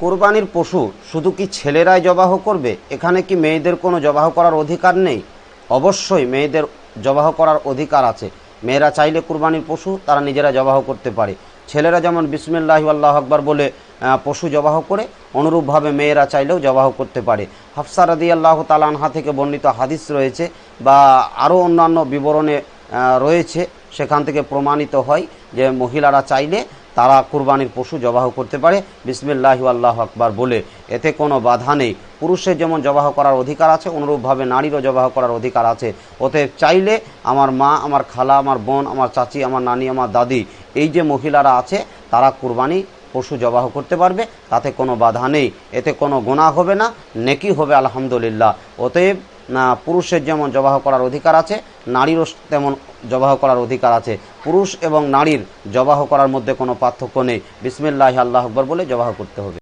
কোরবানির পশু শুধু কি ছেলেরাই জবাহ করবে? এখানে কি মেয়েদের কোনো জবাহ করার অধিকার নেই? অবশ্যই মেয়েদের জবাহ করার অধিকার আছে। মেয়েরা চাইলে কুরবানির পশু তারা নিজেরা জবাহ করতে পারে। ছেলেরা যেমন বিসমিল্লাহি আল্লাহ আকবর বলে পশু জবাহ করে, অনুরূপভাবে মেয়েরা চাইলেও জবাহ করতে পারে। হাফসা রাদি আল্লাহ তালানহা থেকে বর্ণিত হাদিস রয়েছে বা আরও অন্যান্য বিবরণে রয়েছে। সেখান থেকে প্রমাণিত হয় যে মহিলারা চাইলে তারা কুরবানির পশু জবাহ করতে পারে। বিসমিল্লাহি আল্লাহ আকবার বলে। এতে কোনো বাধা নেই। পুরুষের যেমন জবাহ করার অধিকার আছে, অনুরূপভাবে নারীরও জবাহ করার অধিকার আছে। ওতে চাইলে আমার মা, আমার খালা, আমার বোন, আমার চাচি, আমার নানি, আমার দাদি, এই যে মহিলারা আছে, তারা কুরবানি পশু জবাহ করতে পারবে, তাতে কোনো বাধা নেই। এতে কোনো গোনা হবে না। নেকি হবে, আলহামদুলিল্লাহ। অতএব না, পুরুষের যেমন জবাহ করার অধিকার আছে, নারীরও তেমন জবাহ করার অধিকার আছে। পুরুষ এবং নারীর জবাহ করার মধ্যে কোনো পার্থক্য নেই। বিসমিল্লাহ আল্লাহ আকবর বলে জবাহ করতে হবে।